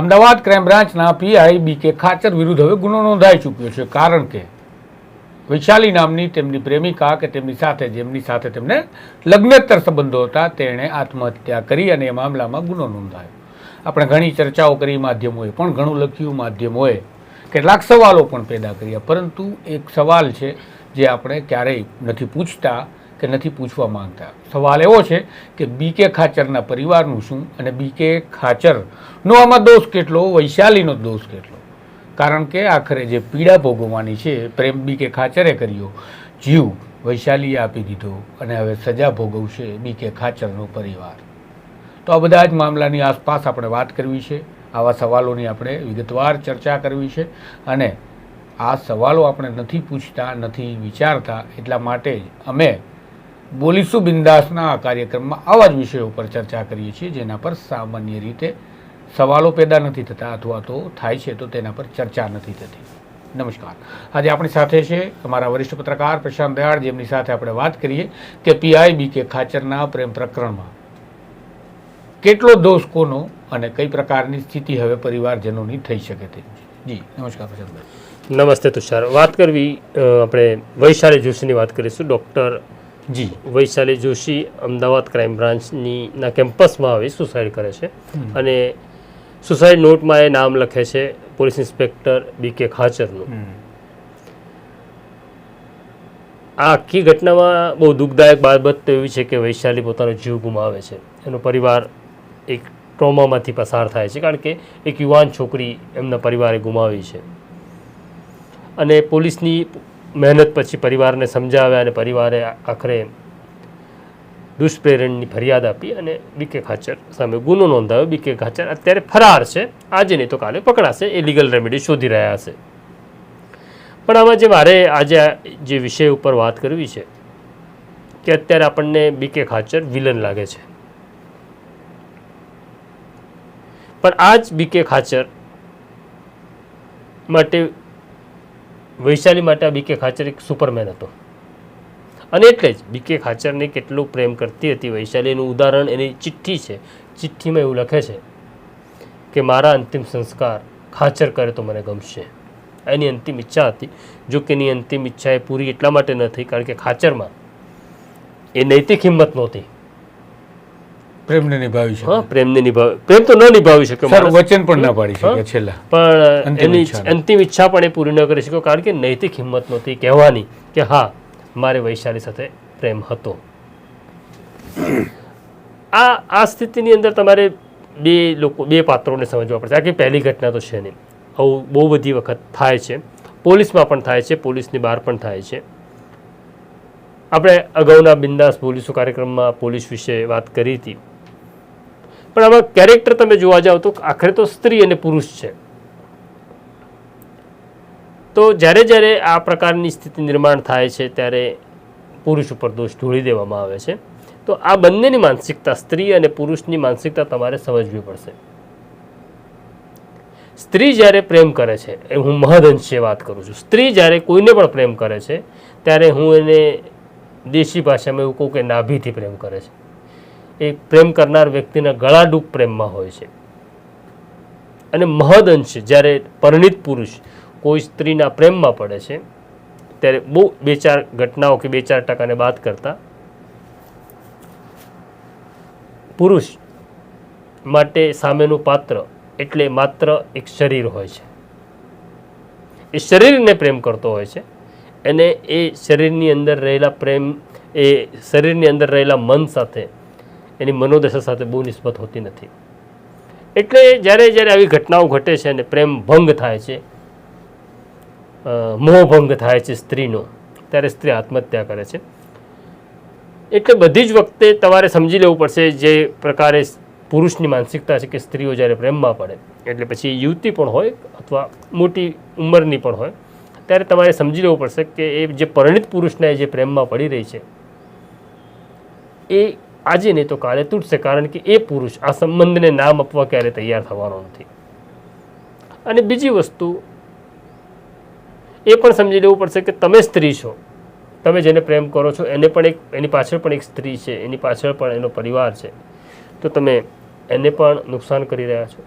Ahmedabad crime બ્રાન્ચના PI B K Khachar વિરુદ્ધ હવે ગુનો નોંધાઈ ચૂક્યો છે. કારણ કે વૈશાલી નામની તેમની પ્રેમિકા કે તેમની સાથે જેમની સાથે તેમને લગ્નેતર સંબંધો હતા, તેણે આત્મહત્યા કરી અને એ મામલામાં ગુનો નોંધાયો. આપણે ઘણી ચર્ચાઓ કરી, માધ્યમોએ પણ ઘણું લખ્યું. માધ્યમોએ કેટલાક સવાલો પણ પેદા કર્યા. પરંતુ એક સવાલ છે જે આપણે ક્યારેય નથી પૂછતા. કે નથી પૂછવા માંગતા. સવાલ એવો છે કે બી કે ખાચરના પરિવારનું શું અને બી કે ખાચરનો આમાં દોષ કેટલો? વૈશાલીનો દોષ કેટલો? કારણ કે આખરે જે પીડા ભોગવવાની છે, પ્રેમ બી કે ખાચરે કર્યો. જીવ વૈશાલીએ આપી દીધો અને હવે સજા ભોગવશે બી કે ખાચરનો પરિવાર. તો આ બધા જ મામલાની આસપાસ આપણે વાત કરવી છે. આવા સવાલોની આપણે વિગતવાર ચર્ચા કરવી છે અને આ સવાલો આપણે નથી પૂછતા, નથી વિચારતા, એટલા માટે જ અમે બોલીશું બિંદાસના આ કાર્યક્રમમાં આવા જ વિષયો પર ચર્ચા કરીએ છીએ, જેના પર સામાન્ય રીતે સવાલો પેદા નથી થતા અથવા તો થાય છે તો તેના પર ચર્ચા નથી થતી. નમસ્કાર. આજે આપણી સાથે છે અમારા વરિષ્ઠ પત્રકાર પ્રશાંત દયાળ, જેમની સાથે આપણે વાત કરીએ કે પીઆઈ બી કે ખાચરના પ્રેમ પ્રકરણમાં. કેટલો દોષ કોનો અને કઈ પ્રકારની સ્થિતિ હવે પરિવારજનોની થઈ શકે તેમ જી, નમસ્કાર પ્રશાંતભાઈ નમસ્તે તુષાર. વાત કરવી આપણે વૈશાલી જોશીની વાત કરીશું. ડૉક્ટર જી. વૈશાલી જોશી અમદાવાદ ક્રાઇમ બ્રાન્ચની ના કેમ્પસમાં આવી સુસાઇડ કરે છે. અને સુસાઇડ નોટમાં એ નામ લખે છે પોલીસ ઇન્સ્પેક્ટર બી કે ખાચરનું. આ આખી ઘટનામાં બહુ દુઃખદાયક બાબત તો એવી છે કે વૈશાલી પોતાનો જીવ ગુમાવે છે. એનો પરિવાર એક ટ્રોમામાંથી પસાર થાય છે કારણ કે એક યુવાન છોકરી એમના પરિવારે ગુમાવી છે. અને પોલીસની મહેનત પછી પરિવારને સમજાવ્યા અને પરિવારે આખરે દુષ્પ્રેરણની ફરિયાદ આપી અને બીકે ખાચર સામે ગુનો નોંધાયો. બીકે ખાચર અત્યારે ફરાર છે. આજે નહીં તો કાલે પકડાશે. એ લીગલ રેમેડી શોધી રહ્યા હશે પણ આમાં જે મારે આજે જે વિષય ઉપર વાત કરવી છે કે અત્યારે આપણને બીકે ખાચર વિલન લાગે છે. પણ આ જ બીકે ખાચર માટે વૈશાલી માટે આ બીકે ખાચર એક સુપરમેન હતો. અને એટલે જ બીકે ખાચરને કેટલું પ્રેમ કરતી હતી વૈશાલીનું ઉદાહરણ એની ચિઠ્ઠી છે. ચિઠ્ઠીમાં એવું લખે છે કે, મારા અંતિમ સંસ્કાર ખાચર કરે તો મને ગમશે. એની અંતિમ ઈચ્છા હતી. જો કે એની અંતિમ ઈચ્છા એ પૂરી એટલા માટે ન થઈ, કારણ કે ખાચરમાં એ નૈતિક હિંમત નહોતી. પ્રેમને નિભાવી હા પ્રેમને નિભાવે પ્રેમ તો ન નિભાવી શકે સર વચન પણ ના પાડી શકે છેલ્લા. પણ એની અંતિમ ઈચ્છા પણ એ પૂરી ન કરી શક્યો કારણ કે નૈતિક હિંમત નહોતી કહેવાની કે હા મારે વૈશાલી સાથે પ્રેમ હતો. આ આ સ્થિતિની અંદર તમારે બે લોકો બે પાત્રોને સમજવા પડશે. આખી પહેલી ઘટના તો છે નહીં. આવું બહુ બધી વખત થાય છે. પોલીસમાં પણ થાય છે પોલીસની બહાર પણ થાય છે. આપણે અગાઉના બિંદાસ પોલીસો કાર્યક્રમમાં પોલીસ વિશે વાત કરી હતી. પણ આમાં કેરેક્ટર તમે જોવા જાઓ તો આખરે તો સ્ત્રી અને પુરુષ છે. તો જ્યારે જ્યારે આ પ્રકારની સ્થિતિ નિર્માણ થાય છે ત્યારે પુરુષ ઉપર દોષ ઢોળી દેવામાં આવે છે. તો આ બંનેની માનસિકતા સ્ત્રી અને પુરુષની માનસિકતા તમારે સમજવી પડશે. સ્ત્રી જ્યારે પ્રેમ કરે છે, એ હું મહદઅંશે વાત કરું છું. સ્ત્રી જ્યારે કોઈને પણ પ્રેમ કરે છે, ત્યારે હું એને દેશી ભાષામાં એવું કહું કે નાભીથી પ્રેમ કરે છે. એ પ્રેમ કરનાર વ્યક્તિના ગળાડૂબ પ્રેમમાં હોય છે. અને મહદ અંશ જ્યારે પરિણિત પુરુષ કોઈ સ્ત્રીના પ્રેમમાં પડે છે, ત્યારે બહુ બે ચાર ઘટનાઓ કે બે ચાર ટકાને બાદ કરતા પુરુષ માટે સામેનું પાત્ર એટલે માત્ર એક શરીર હોય છે. એ શરીરને પ્રેમ કરતો હોય છે અને એ શરીરની અંદર રહેલા પ્રેમ, એ શરીરની અંદર રહેલા મન સાથે એની મનોદશા સાથે બહુ નિસ્બત હોતી નથી. એટલે જ્યારે જ્યારે આવી ઘટનાઓ ઘટે છે અને પ્રેમ ભંગ થાય છે મોહભંગ થાય છે સ્ત્રીનો, ત્યારે સ્ત્રી આત્મહત્યા કરે છે. એટલે બધી જ વખતે તમારે સમજી લેવું પડશે જે પ્રકારે પુરુષની માનસિકતા છે કે સ્ત્રીઓ જ્યારે પ્રેમમાં પડે, એટલે પછી યુવતી પણ હોય અથવા મોટી ઉંમરની પણ હોય, ત્યારે તમારે સમજી લેવું પડશે કે એ જે પરિણિત પુરુષને જે પ્રેમમાં પડી રહી છે, એ આજે નહીં તો કાલે તૂટશે, કારણ કે એ પુરુષ આ સંબંધને નામ આપવા ક્યારે તૈયાર થવાનો નથી. અને બીજી વસ્તુ, એ પણ સમજી લેવું પડશે કે તમે સ્ત્રી છો. તમે જેને પ્રેમ કરો છો, એને પણ એક, એની પાછળ પણ એક સ્ત્રી છે, એની પાછળ પણ એનો પરિવાર છે. તો તમે એને પણ નુકસાન કરી રહ્યા છો.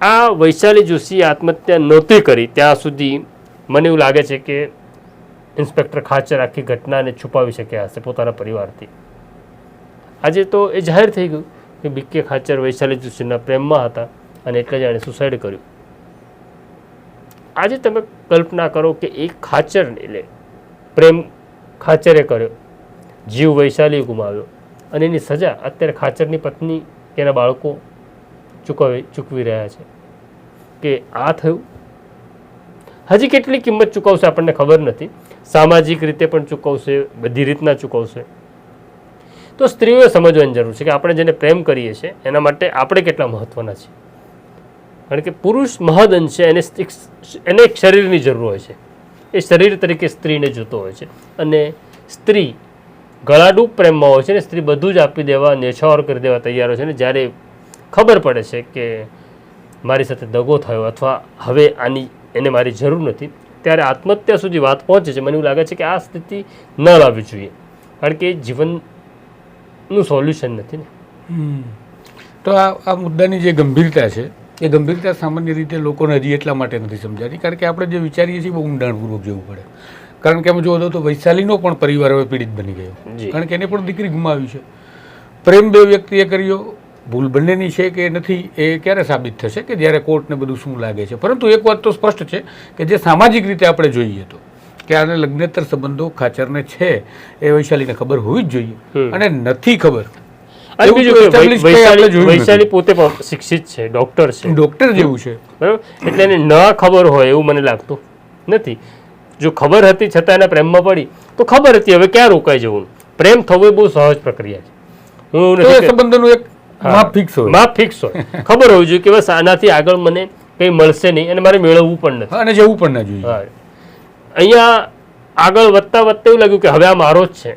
આ વૈશાલી જોશીએ આત્મહત્યા નહોતી કરી. ત્યાં સુધી મને એવું લાગે છે કે ઇન્સ્પેક્ટર ખાચર આખી ઘટનાને છુપાવી શક્યા હશે પોતાના પરિવારથી. આજે તો એ જાહેર થઈ ગયું કે બીકે ખાચર વૈશાલી જોશીના પ્રેમમાં હતા અને એટલે જ એણે સુસાઇડ કર્યું. આજે તમે કલ્પના કરો કે એ ખાચરને એટલે પ્રેમ ખાચરે કર્યો, જીવ વૈશાલી ગુમાવ્યો અને એની સજા અત્યારે ખાચરની પત્ની કે એના બાળકો ચૂકવી ચૂકવી રહ્યા છે. કે આ થયું? હજી કેટલી કિંમત ચૂકવશે આપણને ખબર નથી. સામાજિક રીતે પણ ચૂકવશે, બધી રીતના ચૂકવશે. તો સ્ત્રીઓએ સમજવાની જરૂર છે કે આપણે જેને પ્રેમ કરીએ છીએ, એના માટે આપણે કેટલા મહત્ત્વના છીએ. કારણ કે પુરુષ મહદઅંશે એને એક એને એક શરીરની જરૂર હોય છે. એ શરીર તરીકે સ્ત્રીને જોતો હોય છે. અને સ્ત્રી ગળાડૂબ પ્રેમમાં હોય છે ને સ્ત્રી બધું જ આપી દેવા, નેછાવર કરી દેવા તૈયાર હોય છે ને જ્યારે ખબર પડે છે કે મારી સાથે દગો થયો અથવા હવે આની, એને મારી જરૂર નથી, ત્યારે આત્મહત્યા સુધી વાત પહોંચે છે. મને એવું લાગે છે કે આ સ્થિતિ ન લાવવી જોઈએ. કારણ કે એ જીવનનું સોલ્યુશન નથી ને. તો આ આ મુદ્દાની જે ગંભીરતા છે એ ગંભીરતા સામાન્ય રીતે લોકોને હજી એટલા માટે નથી સમજાતી કારણ કે આપણે જે વિચારીએ છીએ બહુ ઊંડાણપૂર્વક જવું પડે. કારણ કે અમે જોવો તો વૈશાલીનો પણ પરિવાર હવે પીડિત બની ગયો. કારણ કે એને પણ દીકરી ગુમાવી છે. પ્રેમ બે વ્યક્તિએ કર્યો ભૂલ બંનેની છે કે નથી એ ક્યારે સાબિત થશે કે જ્યારે કોર્ટને બધું શું લાગે છે? પરંતુ એક વાત તો સ્પષ્ટ છે કે જે સામાજિક રીતે આપણે જોઈએ તો કે આને લગ્નેતર સંબંધો ખાચરને છે એ વૈશાલીને ખબર હોવી જ જોઈએ. અને નથી ખબર. વૈશાલી પોતે પણ શિક્ષિત છે ડોક્ટર છે. ડોક્ટર જેવું છે. બરાબર? એટલે એને ન ખબર હોય એવું મને લાગતું નથી. જો ખબર હતી છતાં એના પ્રેમમાં પડી તો ખબર હતી હવે ક્યાં રોકાઈ જવું? પ્રેમ થવો એ બહુ સહજ પ્રક્રિયા છે. હું સંબંધોનું એક. માપ ફિક્સ હોય. માપ ફિક્સ હોય. ખબર હોવી જોઈએ કે બસ આનાથી આગળ મને કંઈ મળશે નહીં અને મારે મેળવવું પણ નથી. અને જવું પણ ના જોઈએ. અહીંયા આગળ વધતા વધતા એવું લાગ્યું કે હવે આ મારો જ છે.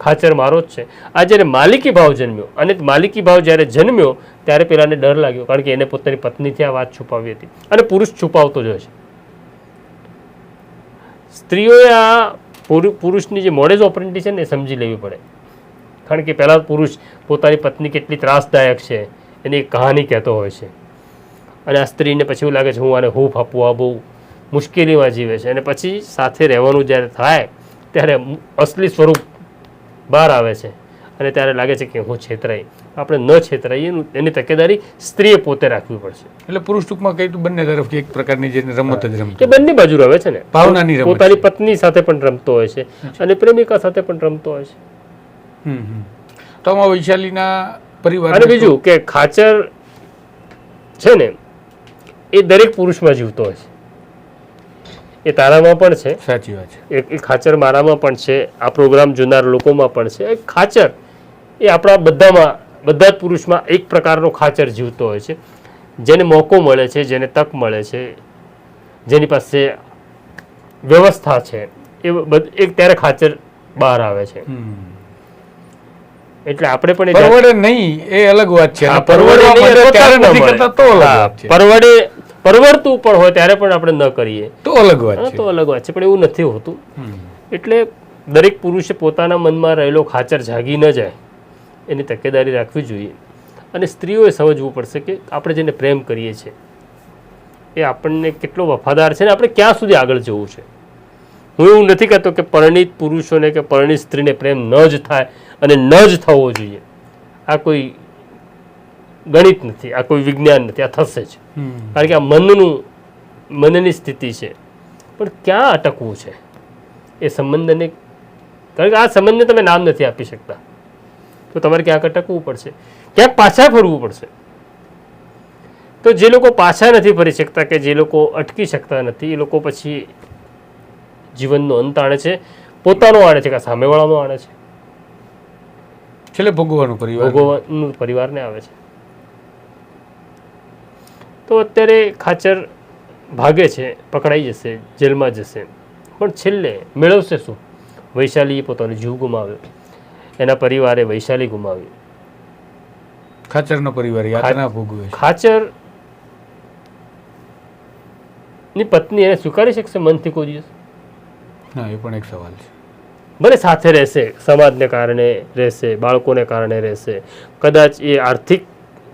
ખાચર મારો જ છે. આ જ્યારે માલિકી ભાવ જન્મ્યો અને માલિકી ભાવ જ્યારે જન્મ્યો, ત્યારે પેલાને ડર લાગ્યો કારણ કે એને પોતાની પત્નીથી આ વાત છુપાવી હતી અને પુરુષ છુપાવતો જ હોય છે. સ્ત્રીઓએ આ પુરુ- પુરુષની જે મોડેજ ઓપરેન્ટી છે ને એ સમજી લેવી પડે. કારણ કે પહેલાં પુરુષ પોતાની પત્ની કેટલી ત્રાસદાયક છે, એની કહાની કહેતો હોય છે. અને આ સ્ત્રીને પછી એવું લાગે છે, હું આને હૂફ આપવું આ બહુ મુશ્કેલીમાં જીવે છે. અને પછી સાથે રહેવાનું જ્યારે થાય ત્યારે અસલી સ્વરૂપ બહાર આવે છે. અને ત્યારે લાગે છે કે હું છેતરાઈ. આપણે ન છેતરાઈએ એની તકેદારી સ્ત્રીએ પોતે રાખવી પડશે. એટલે પુરુષ ટૂંકમાં કહી તો બંને તરફથી એક પ્રકારની જે રમત જ એ રમતો બંને બાજુ રમે છે ને. ભાવનાની પોતાની પત્ની સાથે પણ રમતો હોય છે અને પ્રેમિકા સાથે પણ રમતો હોય છે. તો આમાં વૈશાલીના પરિવાર અને બીજું કે ખાચર છે ને એ દરેક પુરુષમાં જીવતો હોય છે. એ તારામાં પણ છે. સાચી વાત છે. એક ખાચર મારામાં પણ છે. આ પ્રોગ્રામ જોનાર લોકોમાં પણ છે. ખાચર એ આપણા બધામાં બધા જ પુરુષમાં એક પ્રકારનો ખાચર જીવતો હોય છે. જેને મોકો મળે છે જેને તક મળે છે જેની પાસે વ્યવસ્થા છે એ એક ત્યારે ખાચર બહાર આવે છે. એટલે આપણે પણ એ પરવડે નહીં એ અલગ વાત છે. પરવડે પરવડવા નહીં માટે અથવા ત્યારે તક ન નથી મળે. કરતા તો અલગ હા, વાત છે પરવડે પરવડતું પણ હોય ત્યારે પણ આપણે ન કરીએ. તો અલગ વાત છે. તો અલગ વાત છે પણ એવું નથી હોતું. એટલે દરેક પુરુષે પોતાના મનમાં રહેલો ખાચર જાગી ન જાય. એની તકેદારી રાખવી જોઈએ. અને સ્ત્રીઓએ સમજવું પડશે કે આપણે જેને પ્રેમ કરીએ છીએ એ આપણને કેટલો વફાદાર છે ને આપણે ક્યાં સુધી આગળ જવું છે? હું એવું નથી કહેતો કે પરણિત પુરુષોને કે પરણિત સ્ત્રીને પ્રેમ ન જ થાય અને ન જ થવો જોઈએ. આ કોઈ ગણિત નથી આ કોઈ વિજ્ઞાન નથી આ થશે જ. કારણ કે આ મનનું મનની સ્થિતિ છે. પણ ક્યાં અટકવું છે? એ સંબંધને કારણ કે આ સંબંધને તમે નામ નથી આપી શકતા. તો તમારે ક્યાંક અટકવું પડશે. ક્યાંક પાછા ફરવું પડશે. તો જે લોકો પાછા નથી ફરી શકતા કે જે લોકો અટકી શકતા નથી એ લોકો પછી જીવનનો અંત આણે છે. પોતાનો આણે છે કે સામેવાળાનો આણે છે. છેલ્લે ભોગવવાનું પરિવાર. ભોગવવાનું પરિવારને આવે છે. તો અત્યારે ખાચર ભાગે છે પકડાઈ જશે જેલમાં જશે. પણ છેલ્લે મેળવશે શું? વૈશાલીએ પોતાનો જીવ ગુમાવ્યો. એના પરિવારે વૈશાલી ગુમાવી. ખાચરનો પરિવાર યાતના ભોગવે ખાચરની પત્ની એને સ્વીકારી શકશે મનથી કોઈ દિવસ? ના એ પણ એક સવાલ છે. ભલે સાથે રહેશે સમાજને કારણે રહેશે બાળકોને કારણે રહેશે. કદાચ એ આર્થિક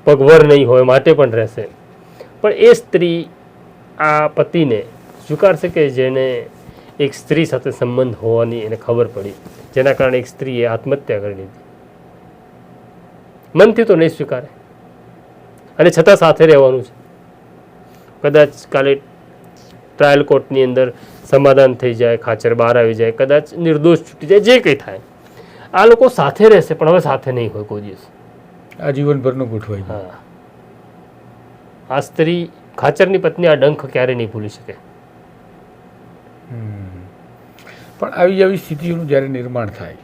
પગભર નહીં હોય માટે પણ રહેશે. પણ એ સ્ત્રી આ પતિને સ્વીકારશે કે જેને એક સ્ત્રી સાથે સંબંધ હોવાની એને ખબર પડી જેના કારણે એક સ્ત્રીએ આત્મહત્યા કરી લીધી. મનથી તો નહીં સ્વીકારે. અને છતાં સાથે રહેવાનું છે. કદાચ કાલે ટ્રાયલ કોર્ટની અંદર સમાધાન થઈ જાય ખાચર બહાર આવી જાય કદાચ નિર્દોષ છૂટી જાય જે કંઈ થાય. આ લોકો સાથે રહેશે પણ હવે સાથે નહીં હોય કોઈ દિવસ. આ જીવનભરનું ગોઠવાય. હા. આ સ્ત્રી ખાચરની પત્ની આ ડંખ ક્યારે નહીં ભૂલી શકે. પણ આવી આવી સ્થિતિઓનું જ્યારે નિર્માણ થાય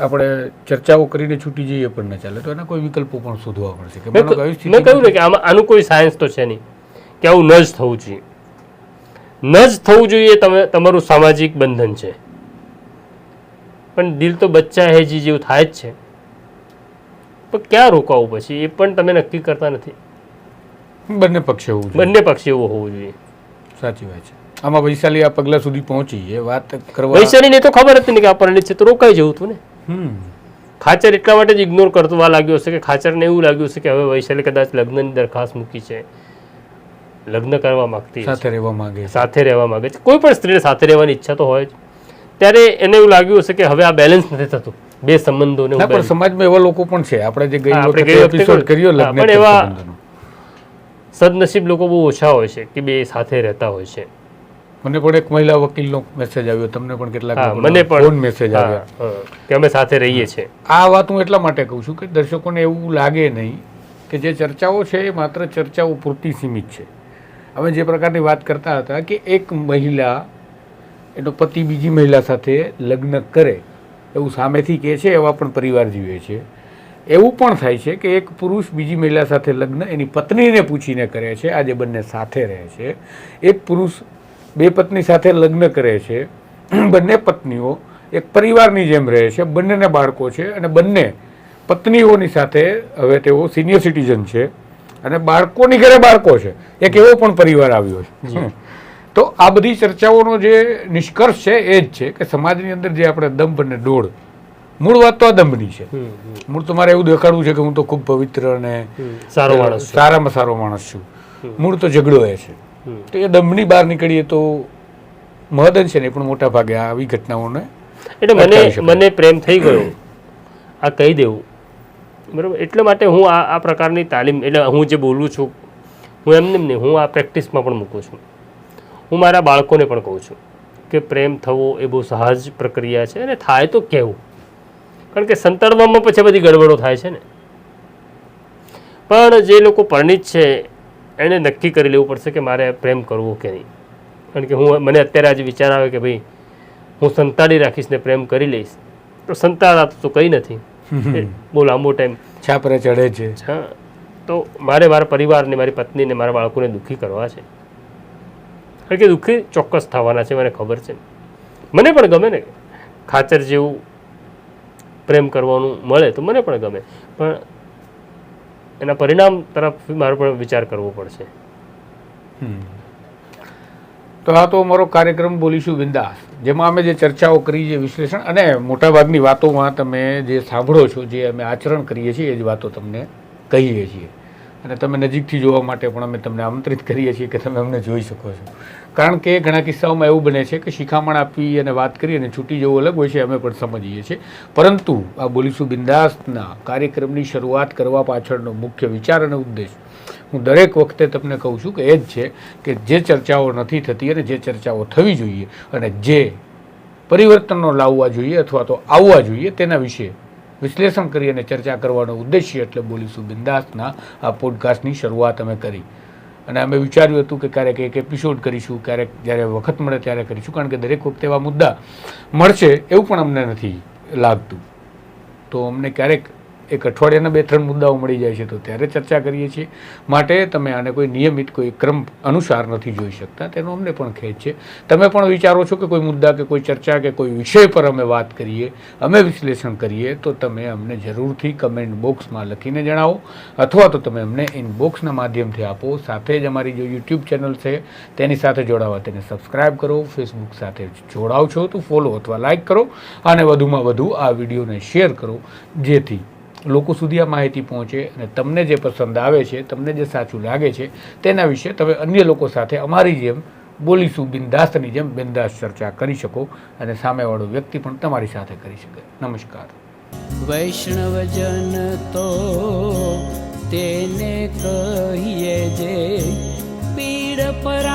આપણે ચર્ચાઓ કરીને છૂટી જઈએ પણ ન ચાલે તો એના કોઈ વિકલ્પો પણ શોધવા પડશે ક- મેં કહ્યું ને કે આમાં આનું કોઈ સાયન્સ તો છે નહીં કે આવું ન જ થવું જોઈએ. ન જ થવું જોઈએ તમે તમારું સામાજિક બંધન છે. પણ દિલ તો બચ્ચા હેજી જેવું થાય જ છે. પણ ક્યાં રોકાવું પછી? એ પણ તમે નક્કી કરતા નથી. બંને પક્ષે હોવું બંને પક્ષી એવું હોવું જોઈએ. સાચી વાત છે. આમાં વૈશાલી આ પગલા સુધી પહોંચી એ વાત કરવા વૈશાલીને તો ખબર હતી ને કે આ પરિણિત છે તો રોકાઈ જવું હતું ને. ખાચર એટલા માટે જ ઇગ્નોર કરતો લાગ્યો હશે કે ખાચરને એવું લાગ્યું હશે કે હવે વૈશાલી કદાચ લગ્નની દરખાસ્ત મૂકી છે. લગ્ન કરવા માંગતી સાથે રહેવા માંગે સાથે રહેવા માંગે છે. કોઈ પણ સ્ત્રીને સાથે રહેવાની ઈચ્છા તો હોય જ. ત્યારે એને એવું લાગ્યું હશે કે હવે આ બેલેન્સ નથી થતું. બે સંબંધોને પણ સમાજમાં એવા લોકો પણ છે. આપણે જે ગઈ આપણે એપિસોડ કર્યો લગ્ન એવા- સદનસીબ લોકો બહુ ઓછા હોય છે કે બે સાથે રહેતા હોય છે. મને પણ એક મહિલા વકીલનો મેસેજ આવ્યો તમને પણ કેટલાક મને પણ ફોન મેસેજ આવ્યો. આવ્યા કે અમે સાથે રહીએ છીએ. આ વાત હું એટલા માટે કહું છું કે દર્શકોને એવું લાગે નહીં કે જે ચર્ચાઓ છે એ માત્ર ચર્ચાઓ પૂરતી સીમિત છે. અમે જે પ્રકારની વાત કરતા હતા કે એક મહિલા એનો પતિ બીજી મહિલા સાથે લગ્ન કરે એવું સામેથી કહે છે એવા પણ પરિવાર જીવે છે. એવું પણ થાય છે કે એક પુરુષ બીજી મહિલા સાથે લગ્ન એની પત્નીને પૂછીને કરે છે આજે બંને સાથે રહે છે. એક પુરુષ બે પત્ની સાથે લગ્ન કરે છે બંને પત્નીઓ એક પરિવારની જેમ રહે છે બંનેને બાળકો છે અને બંને પત્નીઓની સાથે હવે તેઓ સિનિયર સિટીઝન છે અને બાળકોની ઘરે બાળકો છે. એક એવો પણ પરિવાર આવ્યો છે. તો આ બધી ચર્ચાઓનો જે નિષ્કર્ષ છે એ જ છે કે સમાજની અંદર જે આપણે દંભ અને દોડ મૂળ વાત તો આ દંભની છે મૂળ તો મારે એવું દેખાડવું છે કે હું તો ખૂબ પવિત્ર અને સારો માણસ સારામાં સારો માણસ છું. મૂળ તો ઝઘડો એ છે. તો એ દંભની બહાર નીકળીએ તો મહદન છે ને પણ મોટા ભાગે આવી ઘટનાઓને એટલે મને મને પ્રેમ થઈ ગયો. આ કહી દેવું. બરાબર? એટલા માટે હું આ આ પ્રકારની તાલીમ એટલે હું જે બોલું છું હું એમને એમ નહીં હું આ પ્રેક્ટિસમાં પણ મૂકું છું. હું મારા બાળકોને પણ કહું છું કે પ્રેમ થવો એ બહુ સહજ પ્રક્રિયા છે અને થાય તો કહેવું કારણ કે સંતાડવામાં પછી બધી ગડબડો થાય છે ને. પણ જે લોકો પરિણિત છે એણે નક્કી કરી લેવું પડશે કે મારે પ્રેમ કરવો કે નહીં. કારણ કે હું મને અત્યારે આજે વિચાર આવે કે ભાઈ હું સંતાડી રાખીશ ને પ્રેમ કરી લઈશ. તો સંતાડાતું તો કંઈ નથી. બહુ લાંબો ટાઈમ છાપરે ચડે છે. હા તો મારે મારા પરિવારને મારી પત્નીને મારા બાળકોને દુઃખી કરવા છે. કારણ કે દુઃખી ચોક્કસ થવાના છે મને ખબર છે. મને પણ ગમે ને. ખાચર જેવું પ્રેમ કરવાનું મળે તો મને પણ ગમે. પણ એના પરિણામ તરફ મારો પણ વિચાર કરવો પડશે. તો આ તો અમારો કાર્યક્રમ બોલીશું બિંદાસ. જેમાં અમે જે ચર્ચાઓ કરી છે વિશ્લેષણ અને મોટાભાગની વાતોમાં તમે જે સાંભળો છો, જે અમે આચરણ કરીએ છીએ, એ જ વાતો તમને કહીએ છીએ. અને તમે નજીકથી જોવા માટે પણ અમે તમને આમંત્રિત કરીએ છીએ કે તમે અમને જોઈ શકો છો. કારણ કે ઘણા કિસ્સાઓમાં એવું બને છે કે શિખામણ આપી અને વાત કરી અને છૂટી જવું અલગ હોય છે, અમે પણ સમજીએ છીએ. પરંતુ આ બોલીસુ બિંદાસના કાર્યક્રમની શરૂઆત કરવા પાછળનો મુખ્ય વિચાર અને ઉદ્દેશ. હું દરેક વખતે તમને કહું છું કે એ જ છે કે જે ચર્ચાઓ નથી થતી અને જે ચર્ચાઓ થવી જોઈએ અને જે પરિવર્તનો લાવવા જોઈએ અથવા તો આવવા જોઈએ તેના વિશે વિશ્લેષણ કરી અને ચર્ચા કરવાનો ઉદ્દેશ્ય એટલે બોલીશું બિંદાસના આ પોડકાસ્ટની શરૂઆત અમે કરી. અને અમે વિચાર્યું હતું કે ક્યારેક એક એપિસોડ કરીશું, ક્યારેક જ્યારે વખત મળે ત્યારે કરીશું, કારણ કે દરેક વખતે એવા મુદ્દા મળશે એવું પણ અમને નથી લાગતું. તો અમને ક્યારેક એક અઠવાડિયાના બે, ત્રણ મુદ્દાઓ મળી જાય છે તો ત્યારે ચર્ચા કરીએ છીએ. માટે તમે આને કોઈ નિયમિત, કોઈ ક્રમ અનુસાર નથી જોઈ શકતા. તેનો અમને પણ ખેદ છે. તમે પણ વિચારો છો કે કોઈ મુદ્દા કે કોઈ ચર્ચા કે કોઈ વિષય પર અમે વાત કરીએ, અમે વિશ્લેષણ કરીએ, તો તમે અમને જરૂરથી કમેન્ટ બોક્સમાં લખીને જણાવો. અથવા તો તમે અમને ઇનબોક્સના માધ્યમથી આપો. સાથે જ અમારી જો યુટ્યુબ ચેનલ છે, તેની સાથે જોડાવા તેને સબસ્ક્રાઈબ કરો. ફેસબુક સાથે જોડાવ છો તો ફોલો અથવા લાઇક કરો. અને વધુમાં વધુ આ વિડીયોને શેર કરો. જેથી લોકો સુધી આ માહિતી પહોંચે અને તમને જે પસંદ આવે છે, તમને જે સાચું લાગે છે, તેના વિશે તમે અન્ય લોકો સાથે અમારી જેમ બોલીશું, બિંદાસ્તની જેમ બિંદાસ ચર્ચા કરી શકો અને સામેવાળો વ્યક્તિ પણ તમારી સાથે કરી શકે. નમસ્કાર. વૈષ્ણવજન તો તેને કહીએ જે પીડ પર